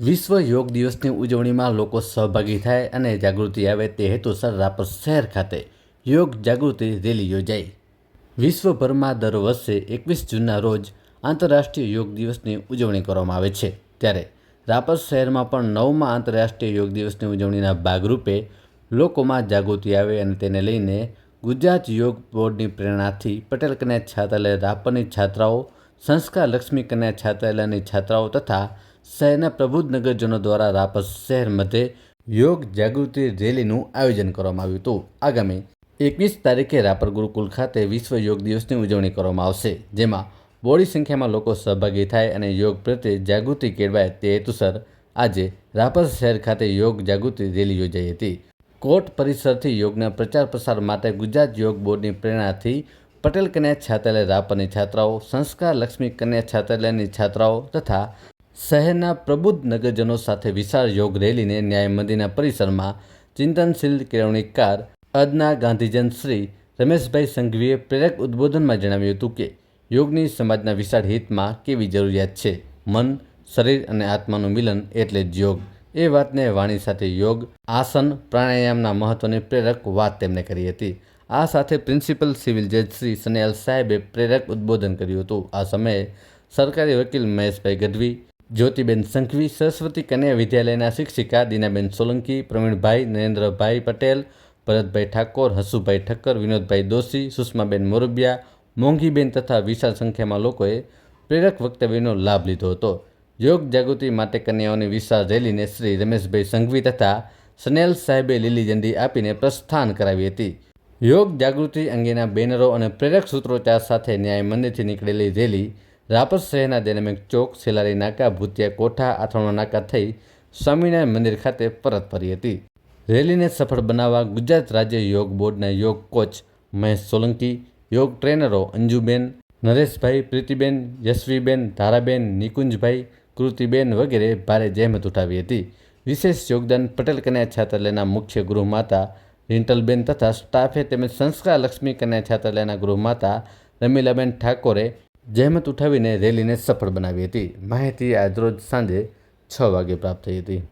વિશ્વ યોગ દિવસની ઉજવણીમાં લોકો સહભાગી થાય અને જાગૃતિ આવે તે હેતુસર રાપર શહેર ખાતે યોગ જાગૃતિ રેલી યોજાઈ. વિશ્વભરમાં દર વર્ષે એકવીસ જૂનના રોજ આંતરરાષ્ટ્રીય યોગ દિવસની ઉજવણી કરવામાં આવે છે. ત્યારે રાપર શહેરમાં પણ નવમા આંતરરાષ્ટ્રીય યોગ દિવસની ઉજવણીના ભાગરૂપે લોકોમાં જાગૃતિ આવે અને તેને લઈને ગુજરાત યોગ બોર્ડની પ્રેરણાથી પટેલ કન્યા છાત્રાલય, રાપરની છાત્રાઓ, સંસ્કાર લક્ષ્મી કન્યા છાત્રાલયની છાત્રાઓ તથા શહેરના પ્રબુદ્ધ નગરજનો દ્વારા રાપર શહેર મધ્યે યોગ જાગૃતિ રેલીનું આયોજન કરવામાં આવ્યું હતું. આગામી એકવીસ તારીખે રાપર ગુરુકુલ ખાતે વિશ્વ યોગ દિવસની ઉજવણી કરવામાં આવશે, જેમાં બોડી સંખ્યામાં લોકો સહભાગી થાય અને યોગ પ્રત્યે જાગૃતિ કેળવાય તે હેતુસર આજે રાપર શહેર ખાતે યોગ જાગૃતિ રેલી યોજાઈ હતી. કોર્ટ પરિસરથી યોગના પ્રચાર પ્રસાર માટે ગુજરાત યોગ બોર્ડની પ્રેરણાથી પટેલ કન્યા છાત્રાલય રાપરની છાત્રાઓ, સંસ્કાર લક્ષ્મી કન્યા છાત્રાલયની છાત્રાઓ તથા શહેરના પ્રબુદ્ધ નગરજનો સાથે વિશાળ યોગ રેલીને ન્યાય મંદિરના પરિસરમાં ચિંતનશીલ કેળવણીકાર અદના ગાંધીજન શ્રી રમેશભાઈ સંઘવીએ પ્રેરક ઉદ્બોધનમાં જણાવ્યું હતું કે યોગની સમાજના વિશાળ હિતમાં કેવી જરૂરિયાત છે? મન, શરીર અને આત્માનું મિલન એટલે જ યોગ. એ વાતને વાણી સાથે યોગ, આસન, પ્રાણાયામના મહત્વની પ્રેરક વાત તેમણે કરી હતી. આ સાથે પ્રિન્સિપલ સિવિલ જજ શ્રી સનેલ સાહેબે પ્રેરક ઉદ્બોધન કર્યું હતું. આ સમયે સરકારી વકીલ મહેશભાઈ ગઢવી જ્યોતિબેન સંઘવી, સરસ્વતી કન્યા વિદ્યાલયના શિક્ષિકા, દીનાબેન સોલંકી, પ્રવીણભાઈ, નરેન્દ્રભાઈ પટેલ, ભરતભાઈ ઠાકોર, હસુભાઈ ઠક્કર, વિનોદભાઈ દોશી, સુષ્માબેન મોરબિયા, મોંઘીબેન તથા વિશાળ સંખ્યામાં લોકોએ પ્રેરક વક્તવ્યનો લાભ લીધો હતો. યોગ જાગૃતિ માટે કન્યાઓની વિશાળ રેલીને શ્રી રમેશભાઈ સંઘવી તથા સનેલ સાહેબે લીલી ઝંડી આપીને પ્રસ્થાન કરાવી હતી. યોગ જાગૃતિ અંગેના બેનરો અને પ્રેરક સૂત્રોચ્ચાર સાથે ન્યાય મંદિરથી નીકળેલી રેલી રાપર શહેરના ડેનેમિક ચોક સેલારી નાકા ભૂતિયા કોઠા આથાણા નાકા થઈ સ્વામિનારાયણ મંદિર ખાતે પરત ફરી હતી. રેલીને સફળ બનાવવા ગુજરાત રાજ્ય યોગ બોર્ડના યોગ કોચ મહેશ સોલંકી, યોગ ટ્રેનરો અંજુબેન, નરેશભાઈ, પ્રીતિબેન, યશવીબેન, ધારાબેન, નિકુંજભાઈ, કૃતિબેન વગેરે ભારે જહેમત ઉઠાવી હતી. વિશેષ યોગદાન પટેલ કન્યા છાત્રાલયના મુખ્ય ગૃહમાતા રિન્ટલબેન તથા સ્ટાફે તેમજ સંસ્કાર લક્ષ્મી કન્યા છાત્રાલયના ગૃહમાતા રમીલાબેન ઠાકોરે જહેમત ઉઠાવીને રેલીને સફળ બનાવી હતી. માહિતી આજરોજ સાંજે છ વાગે પ્રાપ્ત થઈ હતી.